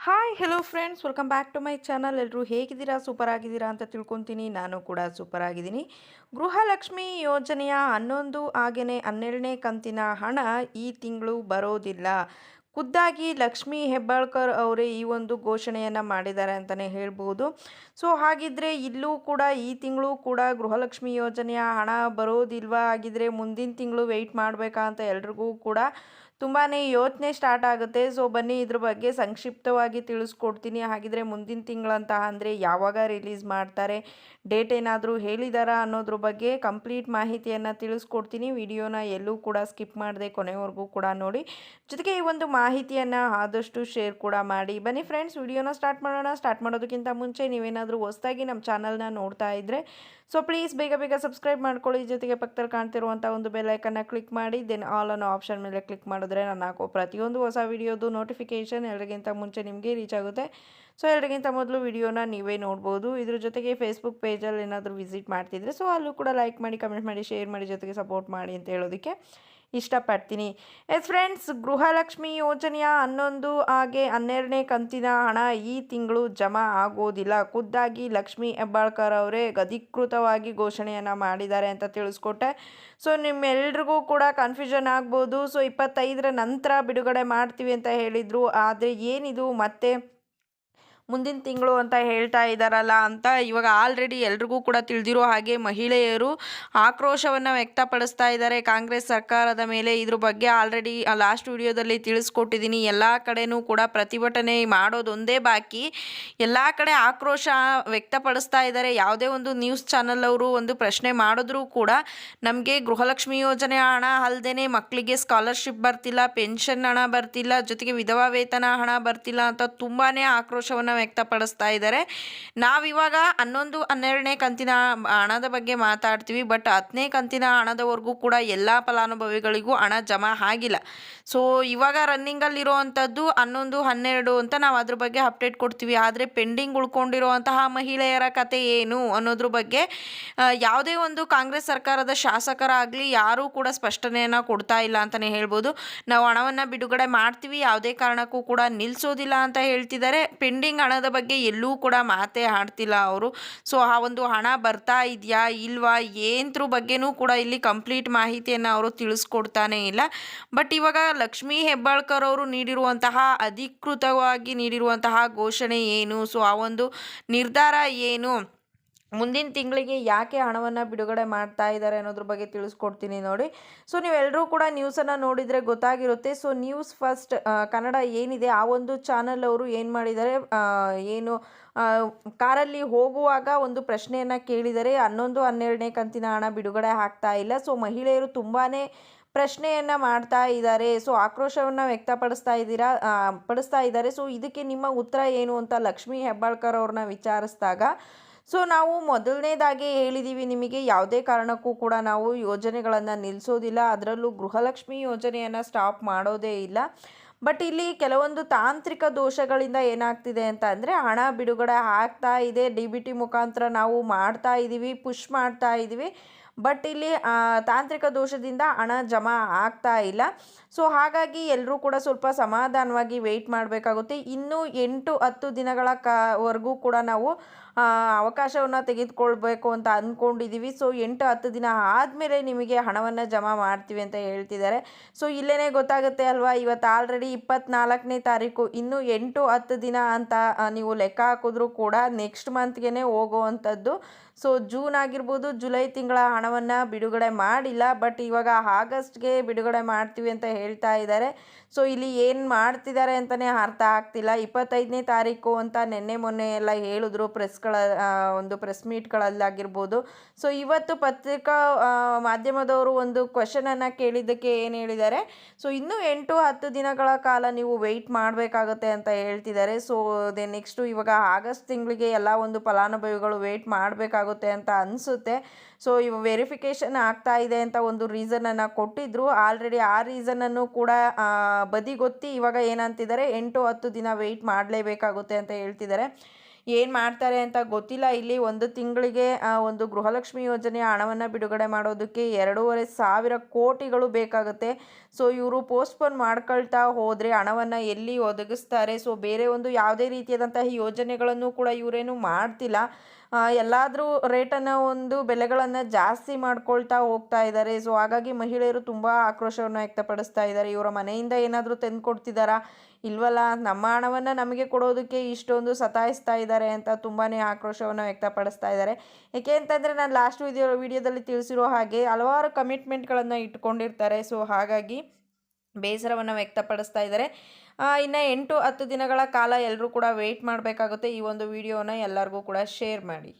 Hi hello friends welcome back to my channel ಎಲ್ಲರೂ ಹೇಗಿದ್ದೀರಾ? Super ಆಗಿದ್ದೀರಾ ಅಂತ ತಿಳ್ಕೊತೀನಿ. ನಾನು ಕೂಡ ಸೂಪರ್ ಆಗಿದ್ದೀನಿ ಗೃಹಲಕ್ಷ್ಮಿ ಯೋಜನೆಯ ಹನ್ನೊಂದು ಹಾಗೆಯೇ ಹನ್ನೆರಡನೇ ಕಂತಿನ ಹಣ ಈ ತಿಂಗಳು ಬರೋದಿಲ್ಲ. ಖುದ್ದಾಗಿ ಲಕ್ಷ್ಮಿ ಹೆಬ್ಬಾಳ್ಕರ್ ಅವರೇ ಈ ಒಂದು ಘೋಷಣೆಯನ್ನು ಮಾಡಿದ್ದಾರೆ ಅಂತಲೇ ಹೇಳ್ಬೋದು. ಸೊ, ಹಾಗಿದ್ರೆ ಇಲ್ಲೂ ಕೂಡ ಈ ತಿಂಗಳು ಕೂಡ ಗೃಹಲಕ್ಷ್ಮಿ ಯೋಜನೆಯ ಹಣ ಬರೋದಿಲ್ವಾ? ಹಾಗಿದ್ರೆ ಮುಂದಿನ ತಿಂಗಳು ವೆಯ್ಟ್ ಮಾಡಬೇಕಾ ಅಂತ ಎಲ್ರಿಗೂ ಕೂಡ ತುಂಬಾ ಯೋಚನೆ ಸ್ಟಾರ್ಟ್ ಆಗುತ್ತೆ. ಸೊ ಬನ್ನಿ ಇದ್ರ ಬಗ್ಗೆ ಸಂಕ್ಷಿಪ್ತವಾಗಿ ತಿಳಿಸ್ಕೊಡ್ತೀನಿ. ಹಾಗಿದ್ರೆ ಮುಂದಿನ ತಿಂಗಳಂತ ಅಂದರೆ ಯಾವಾಗ ರಿಲೀಸ್ ಮಾಡ್ತಾರೆ ಡೇಟ್ ಏನಾದರೂ ಹೇಳಿದಾರಾ ಅನ್ನೋದ್ರ ಬಗ್ಗೆ ಕಂಪ್ಲೀಟ್ ಮಾಹಿತಿಯನ್ನು ತಿಳಿಸ್ಕೊಡ್ತೀನಿ. ವಿಡಿಯೋನ ಎಲ್ಲೂ ಕೂಡ ಸ್ಕಿಪ್ ಮಾಡದೆ ಕೊನೆವರೆಗೂ ಕೂಡ ನೋಡಿ. ಜೊತೆಗೆ ಈ ಒಂದು ಮಾಹಿತಿಯನ್ನು ಆದಷ್ಟು ಶೇರ್ ಕೂಡ ಮಾಡಿ. ಬನ್ನಿ ಫ್ರೆಂಡ್ಸ್ ವಿಡಿಯೋನ ಸ್ಟಾರ್ಟ್ ಮಾಡೋಣ. ಸ್ಟಾರ್ಟ್ ಮಾಡೋದಕ್ಕಿಂತ ಮುಂಚೆ ನೀವೇನಾದರೂ ಹೊಸದಾಗಿ ನಮ್ಮ ಚಾನಲ್ನ ನೋಡ್ತಾ ಇದ್ದರೆ ಸೊ ಪ್ಲೀಸ್ ಬೇಗ ಬೇಗ ಸಬ್ಸ್ಕ್ರೈಬ್ ಮಾಡ್ಕೊಳ್ಳಿ. ಜೊತೆಗೆ ಪಕ್ಕದಲ್ಲಿ ಕಾಣ್ತಿರುವಂಥ ಒಂದು ಬೆಲ್ಲೈಕನ್ನು ಕ್ಲಿಕ್ ಮಾಡಿ ದೆನ್ ಆಲ್ ಅನ್ನೋ ಆಪ್ಷನ್ ಮೇಲೆ ಕ್ಲಿಕ್ ಮಾಡಿದ್ರೆ ನಾನು ಹಾಕೋ ಪ್ರತಿಯೊಂದು ಹೊಸ ವಿಡಿಯೋದು ನೋಟಿಫಿಕೇಷನ್ ಎಲ್ಲರಿಗಿಂತ ಮುಂಚೆ ನಿಮಗೆ ರೀಚ್ ಆಗುತ್ತೆ. ಸೊ ಎಲ್ಲರಿಗಿಂತ ಮೊದಲು ವಿಡಿಯೋನ ನೀವೇ ನೋಡ್ಬೋದು. ಇದ್ರ ಜೊತೆಗೆ ಫೇಸ್ಬುಕ್ ಪೇಜಲ್ಲಿ ಏನಾದರೂ ವಿಸಿಟ್ ಮಾಡ್ತಿದ್ರೆ ಸೊ ಅಲ್ಲೂ ಕೂಡ ಲೈಕ್ ಮಾಡಿ ಕಮೆಂಟ್ ಮಾಡಿ ಶೇರ್ ಮಾಡಿ ಜೊತೆಗೆ ಸಪೋರ್ಟ್ ಮಾಡಿ ಅಂತ ಹೇಳೋದಕ್ಕೆ. ಇಷ್ಟಪಡ್ತೀನಿ. ಎಸ್ ಫ್ರೆಂಡ್ಸ್, ಗೃಹಲಕ್ಷ್ಮಿ ಯೋಜನೆಯ ಹನ್ನೊಂದು ಹಾಗೆ ಹನ್ನೆರಡನೇ ಕಂತಿನ ಹಣ ಈ ತಿಂಗಳು ಜಮಾ ಆಗೋದಿಲ್ಲ. ಖುದ್ದಾಗಿ ಲಕ್ಷ್ಮಿ ಹೆಬ್ಬಾಳ್ಕರ್ ಅವರೇ ಅಧಿಕೃತವಾಗಿ ಘೋಷಣೆಯನ್ನು ಮಾಡಿದ್ದಾರೆ ಅಂತ ತಿಳಿಸ್ಕೊಟ್ಟೆ. ಸೊ, ನಿಮ್ಮೆಲ್ರಿಗೂ ಕೂಡ ಕನ್ಫ್ಯೂಷನ್ ಆಗ್ಬೋದು. ಸೊ, ಇಪ್ಪತ್ತೈದರ ನಂತರ ಬಿಡುಗಡೆ ಮಾಡ್ತೀವಿ ಅಂತ ಹೇಳಿದರು. ಆದರೆ ಏನಿದು? ಮತ್ತೆ ಮುಂದಿನ ತಿಂಗಳು ಅಂತ ಹೇಳ್ತಾ ಇದ್ದಾರಲ್ಲ ಅಂತ ಇವಾಗ ಆಲ್ರೆಡಿ ಎಲ್ರಿಗೂ ಕೂಡ ತಿಳಿದಿರೋ ಹಾಗೆ ಮಹಿಳೆಯರು ಆಕ್ರೋಶವನ್ನು ವ್ಯಕ್ತಪಡಿಸ್ತಾ ಇದ್ದಾರೆ. ಕಾಂಗ್ರೆಸ್ ಸರ್ಕಾರದ ಮೇಲೆ ಇದ್ರ ಬಗ್ಗೆ ಆಲ್ರೆಡಿ ಲಾಸ್ಟ್ ವಿಡಿಯೋದಲ್ಲಿ ತಿಳಿಸ್ಕೊಟ್ಟಿದ್ದೀನಿ. ಎಲ್ಲ ಕಡೆನೂ ಕೂಡ ಪ್ರತಿಭಟನೆ ಮಾಡೋದೊಂದೇ ಬಾಕಿ. ಎಲ್ಲ ಕಡೆ ಆಕ್ರೋಶ ವ್ಯಕ್ತಪಡಿಸ್ತಾ ಇದ್ದಾರೆ. ಯಾವುದೇ ಒಂದು ನ್ಯೂಸ್ ಚಾನಲ್ ಅವರು ಒಂದು ಪ್ರಶ್ನೆ ಮಾಡಿದ್ರೂ ಕೂಡ ನಮಗೆ ಗೃಹಲಕ್ಷ್ಮಿ ಯೋಜನೆ ಹಣ ಅಲ್ಲದೆ ಮಕ್ಕಳಿಗೆ ಸ್ಕಾಲರ್ಶಿಪ್ ಬರ್ತಿಲ್ಲ ಪೆನ್ಷನ್ ಹಣ ಬರ್ತಿಲ್ಲ, ಜೊತೆಗೆ ವಿಧವಾ ವೇತನ ಹಣ ಬರ್ತಿಲ್ಲ ಅಂತ ತುಂಬಾ ಆಕ್ರೋಶವನ್ನು ವ್ಯಕ್ತಪಡಿಸ್ತಾ ಇದ್ದಾರೆ. ನಾವಿವಾಗ ಹನ್ನೊಂದು, ಹನ್ನೆರಡನೇ ಕಂತಿನ ಹಣದ ಬಗ್ಗೆ ಮಾತಾಡ್ತೀವಿ, ಬಟ್ ಹತ್ತನೇ ಕಂತಿನ ಹಣದವರೆಗೂ ಕೂಡ ಎಲ್ಲ ಫಲಾನುಭವಿಗಳಿಗೂ ಹಣ ಜಮಾ ಆಗಿಲ್ಲ. ಸೊ ಇವಾಗ ರನ್ನಿಂಗಲ್ಲಿರುವಂಥದ್ದು ಹನ್ನೊಂದು, ಹನ್ನೆರಡು ಅಂತ ನಾವು ಅದ್ರ ಬಗ್ಗೆ ಅಪ್ಡೇಟ್ ಕೊಡ್ತೀವಿ. ಆದರೆ ಪೆಂಡಿಂಗ್ ಉಳ್ಕೊಂಡಿರುವಂತಹ ಮಹಿಳೆಯರ ಕತೆ ಏನು ಅನ್ನೋದ್ರ ಬಗ್ಗೆ ಯಾವುದೇ ಒಂದು ಕಾಂಗ್ರೆಸ್ ಸರ್ಕಾರದ ಶಾಸಕರಾಗಲಿ ಯಾರೂ ಕೂಡ ಸ್ಪಷ್ಟನೆಯನ್ನು ಕೊಡ್ತಾ ಇಲ್ಲ ಅಂತಲೇ ಹೇಳ್ಬೋದು. ನಾವು ಹಣವನ್ನು ಬಿಡುಗಡೆ ಮಾಡ್ತೀವಿ, ಯಾವುದೇ ಕಾರಣಕ್ಕೂ ಕೂಡ ನಿಲ್ಲಿಸೋದಿಲ್ಲ ಅಂತ ಹೇಳ್ತಿದ್ದಾರೆ. ಪೆಂಡಿಂಗ್ ಹಣದ ಬಗ್ಗೆ ಎಲ್ಲೂ ಕೂಡ ಮಾತೇ ಆಡ್ತಿಲ್ಲ ಅವರು. ಸೊ ಆ ಒಂದು ಹಣ ಬರ್ತಾ ಇದೆಯಾ ಇಲ್ವಾ ಏನ್ರ ಬಗ್ಗೆನೂ ಕೂಡ ಇಲ್ಲಿ ಕಂಪ್ಲೀಟ್ ಮಾಹಿತಿಯನ್ನು ಅವರು ತಿಳಿಸ್ಕೊಡ್ತಾನೆ ಇಲ್ಲ. ಬಟ್ ಇವಾಗ ಲಕ್ಷ್ಮೀ ಹೆಬ್ಬಾಳ್ಕರ್ ಅವರು ನೀಡಿರುವಂತಹ, ಅಧಿಕೃತವಾಗಿ ನೀಡಿರುವಂತಹ ಘೋಷಣೆ ಏನು? ಸೊ ಆ ಒಂದು ನಿರ್ಧಾರ ಏನು? ಮುಂದಿನ ತಿಂಗಳಿಗೆ ಯಾಕೆ ಹಣವನ್ನು ಬಿಡುಗಡೆ ಮಾಡ್ತಾ ಇದ್ದಾರೆ ಅನ್ನೋದ್ರ ಬಗ್ಗೆ ತಿಳಿಸ್ಕೊಡ್ತೀನಿ ನೋಡಿ. ಸೊ ನೀವೆಲ್ಲರೂ ಕೂಡ ನ್ಯೂಸನ್ನು ನೋಡಿದರೆ ಗೊತ್ತಾಗಿರುತ್ತೆ. ಸೊ ನ್ಯೂಸ್ ಫಸ್ಟ್ ಕನ್ನಡ ಏನಿದೆ, ಆ ಒಂದು ಚಾನಲ್ ಅವರು ಏನು ಮಾಡಿದ್ದಾರೆ ಏನು ಕಾರಲ್ಲಿ ಹೋಗುವಾಗ ಒಂದು ಪ್ರಶ್ನೆಯನ್ನು ಕೇಳಿದರೆ ಹನ್ನೊಂದು, ಹನ್ನೆರಡನೇ ಕಂತಿನ ಹಣ ಬಿಡುಗಡೆ ಆಗ್ತಾ ಇಲ್ಲ. ಸೊ, ಮಹಿಳೆಯರು ತುಂಬಾ ಪ್ರಶ್ನೆಯನ್ನು ಮಾಡ್ತಾ ಇದ್ದಾರೆ. ಸೊ, ಆಕ್ರೋಶವನ್ನು ವ್ಯಕ್ತಪಡಿಸ್ತಾ ಇದ್ದೀರಾ ಪಡಿಸ್ತಾ ಇದ್ದಾರೆ. ಸೊ, ಇದಕ್ಕೆ ನಿಮ್ಮ ಉತ್ತರ ಏನು ಅಂತ ಲಕ್ಷ್ಮೀ ಹೆಬ್ಬಾಳ್ಕರ್ ಅವ್ರನ್ನ ವಿಚಾರಿಸಿದಾಗ ಸೊ ನಾವು ಮೊದಲನೇದಾಗಿ ಹೇಳಿದ್ದೀವಿ ನಿಮಗೆ ಯಾವುದೇ ಕಾರಣಕ್ಕೂ ಕೂಡ ನಾವು ಯೋಜನೆಗಳನ್ನು ನಿಲ್ಲಿಸೋದಿಲ್ಲ ಅದರಲ್ಲೂ ಗೃಹಲಕ್ಷ್ಮಿ ಯೋಜನೆಯನ್ನು ಸ್ಟಾಪ್ ಮಾಡೋದೇ ಇಲ್ಲ. ಬಟ್ ಇಲ್ಲಿ ಕೆಲವೊಂದು ತಾಂತ್ರಿಕ ದೋಷಗಳಿಂದ ಏನಾಗ್ತಿದೆ ಅಂತ ಅಂದರೆ ಹಣ ಬಿಡುಗಡೆ ಆಗ್ತಾ ಇದೆ. ಡಿ ಬಿ ಟಿ ಮುಖಾಂತರ ನಾವು ಮಾಡ್ತಾ ಇದ್ದೀವಿ ಪುಷ್ ಮಾಡ್ತಾ ಇದ್ದೀವಿ ಬಟ್ ಇಲ್ಲಿ ತಾಂತ್ರಿಕ ದೋಷದಿಂದ ಹಣ ಜಮಾ ಆಗ್ತಾ ಇಲ್ಲ. ಸೊ ಹಾಗಾಗಿ ಎಲ್ಲರೂ ಕೂಡ ಸ್ವಲ್ಪ ಸಮಾಧಾನವಾಗಿ ವೆಯ್ಟ್ ಮಾಡಬೇಕಾಗುತ್ತೆ. ಇನ್ನೂ ಎಂಟು ಹತ್ತು ದಿನಗಳ ವರೆಗೂ ಕೂಡ ನಾವು ಅವಕಾಶವನ್ನು ತೆಗೆದುಕೊಳ್ಬೇಕು ಅಂತ ಅಂದ್ಕೊಂಡಿದ್ದೀವಿ ಸೊ ಎಂಟು ಹತ್ತು ದಿನ ಆದಮೇಲೆ ನಿಮಗೆ ಹಣವನ್ನು ಜಮಾ ಮಾಡ್ತೀವಿ ಅಂತ ಹೇಳ್ತಿದ್ದಾರೆ. ಸೊ ಇಲ್ಲೇ ಗೊತ್ತಾಗುತ್ತೆ ಅಲ್ವಾ? ಇವತ್ತು ಆಲ್ರೆಡಿ ಇಪ್ಪತ್ನಾಲ್ಕನೇ ತಾರೀಕು. ಇನ್ನೂ ಎಂಟು ಹತ್ತು ದಿನ ಅಂತ ನೀವು ಲೆಕ್ಕ ಹಾಕಿದ್ರೂ ಕೂಡ ನೆಕ್ಸ್ಟ್ ಮಂತ್ಗೆ ಹೋಗುವಂಥದ್ದು. ಸೊ ಜೂನ್ ಆಗಿರ್ಬೋದು ಜುಲೈ ತಿಂಗಳ ಹಣವನ್ನು ಬಿಡುಗಡೆ ಮಾಡಿಲ್ಲ. ಬಟ್ ಇವಾಗ ಆಗಸ್ಟ್ಗೆ ಬಿಡುಗಡೆ ಮಾಡ್ತೀವಿ ಅಂತ ಹೇಳ್ತಾ ಇದ್ದಾರೆ. ಸೊ ಇಲ್ಲಿ ಏನು ಮಾಡ್ತಿದ್ದಾರೆ ಅಂತಲೇ ಅರ್ಥ ಆಗ್ತಿಲ್ಲ. ಇಪ್ಪತ್ತೈದನೇ ತಾರೀಕು ಅಂತ ನಿನ್ನೆ ಮೊನ್ನೆ ಎಲ್ಲ ಹೇಳಿದ್ರು ಪ್ರೆಸ್ಗಳ ಒಂದು ಪ್ರೆಸ್ ಮೀಟ್ಗಳಲ್ಲಾಗಿರ್ಬೋದು. ಸೊ ಇವತ್ತು ಪತ್ರಿಕಾ ಮಾಧ್ಯಮದವರು ಒಂದು ಕ್ವಶನನ್ನು ಕೇಳಿದ್ದಕ್ಕೆ ಏನು ಹೇಳಿದ್ದಾರೆ? ಸೊ ಇನ್ನೂ ಎಂಟು, ಹತ್ತು ದಿನಗಳ ಕಾಲ ನೀವು ವೆಯ್ಟ್ ಮಾಡಬೇಕಾಗುತ್ತೆ ಅಂತ ಹೇಳ್ತಿದ್ದಾರೆ. ಸೊ ದೆ ನೆಕ್ಸ್ಟು ಇವಾಗ ಆಗಸ್ಟ್ ತಿಂಗಳಿಗೆ ಎಲ್ಲ ಒಂದು ಫಲಾನುಭವಿಗಳು ವೆಯ್ಟ್ ಮಾಡಬೇಕಾಗುತ್ತೆ ಅಂತ ಅನಿಸುತ್ತೆ. ಸೊ ಇವು ವೆರಿಫಿಕೇಷನ್ ಆಗ್ತಾ ಇದೆ ಅಂತ ಒಂದು ರೀಸನನ್ನು ಕೊಟ್ಟಿದ್ದರು ಆಲ್ರೆಡಿ ಆ ರೀಸನನ್ನು ಕೂಡ ಬದಿಗೊತ್ತಿ ಇವಾಗ ಏನಂತಿದ್ದಾರೆ? ಎಂಟು, ಹತ್ತು ದಿನ ವೆಯ್ಟ್ ಮಾಡಲೇಬೇಕಾಗುತ್ತೆ ಅಂತ ಹೇಳ್ತಿದ್ದಾರೆ. ಏನು ಮಾಡ್ತಾರೆ ಅಂತ ಗೊತ್ತಿಲ್ಲ. ಇಲ್ಲಿ ಒಂದು ತಿಂಗಳಿಗೆ ಒಂದು ಗೃಹಲಕ್ಷ್ಮಿ ಯೋಜನೆಯ ಹಣವನ್ನು ಬಿಡುಗಡೆ ಮಾಡೋದಕ್ಕೆ ಎರಡೂವರೆ ಸಾವಿರ ಕೋಟಿಗಳು ಬೇಕಾಗುತ್ತೆ. ಸೊ, ಇವರು ಪೋಸ್ಟ್ಪೋನ್ ಮಾಡ್ಕೊಳ್ತಾ ಹೋದರೆ ಹಣವನ್ನು ಎಲ್ಲಿ ಒದಗಿಸ್ತಾರೆ? ಸೊ, ಬೇರೆ ಒಂದು ಯಾವುದೇ ರೀತಿಯಾದಂತಹ ಯೋಜನೆಗಳನ್ನು ಕೂಡ ಇವರೇನು ಮಾಡ್ತಿಲ್ಲ. ಎಲ್ಲಾದರೂ ರೇಟನ್ನು ಒಂದು ಬೆಲೆಗಳನ್ನು ಜಾಸ್ತಿ ಮಾಡ್ಕೊಳ್ತಾ ಹೋಗ್ತಾ ಇದ್ದಾರೆ ಸೊ, ಹಾಗಾಗಿ ಮಹಿಳೆಯರು ತುಂಬ ಆಕ್ರೋಶವನ್ನು ವ್ಯಕ್ತಪಡಿಸ್ತಾ ಇದ್ದಾರೆ ಇವರ ಮನೆಯಿಂದ ಏನಾದರೂ ತಂದು ಕೊಡ್ತಿದ್ದಾರಾ ಇಲ್ವಲ್ಲ, ನಮ್ಮ ಹಣವನ್ನು ನಮಗೆ ಕೊಡೋದಕ್ಕೆ ಇಷ್ಟೊಂದು ಸತಾಯಿಸ್ತಾ ಇದ್ದಾರೆ ಅಂತ ತುಂಬಾ ಆಕ್ರೋಶವನ್ನು ವ್ಯಕ್ತಪಡಿಸ್ತಾ ಇದ್ದಾರೆ. ಏಕೆ ಅಂತಂದರೆ ನಾನು ಲಾಸ್ಟ್ ವಿಡಿಯೋ ವಿಡಿಯೋದಲ್ಲಿ ತಿಳಿಸಿರೋ ಹಾಗೆ ಹಲವಾರು ಕಮಿಟ್ಮೆಂಟ್ಗಳನ್ನು ಇಟ್ಕೊಂಡಿರ್ತಾರೆ. ಸೊ ಹಾಗಾಗಿ ಬೇಸರವನ್ನು ವ್ಯಕ್ತಪಡಿಸ್ತಾ ಇದ್ದಾರೆ. ಇನ್ನು ಎಂಟು ಹತ್ತು ದಿನಗಳ ಕಾಲ ಎಲ್ಲರೂ ಕೂಡ ವೆಯ್ಟ್ ಮಾಡಬೇಕಾಗುತ್ತೆ ಈ ಒಂದು ವಿಡಿಯೋನ ಎಲ್ಲರಿಗೂ ಕೂಡ ಶೇರ್ ಮಾಡಿ.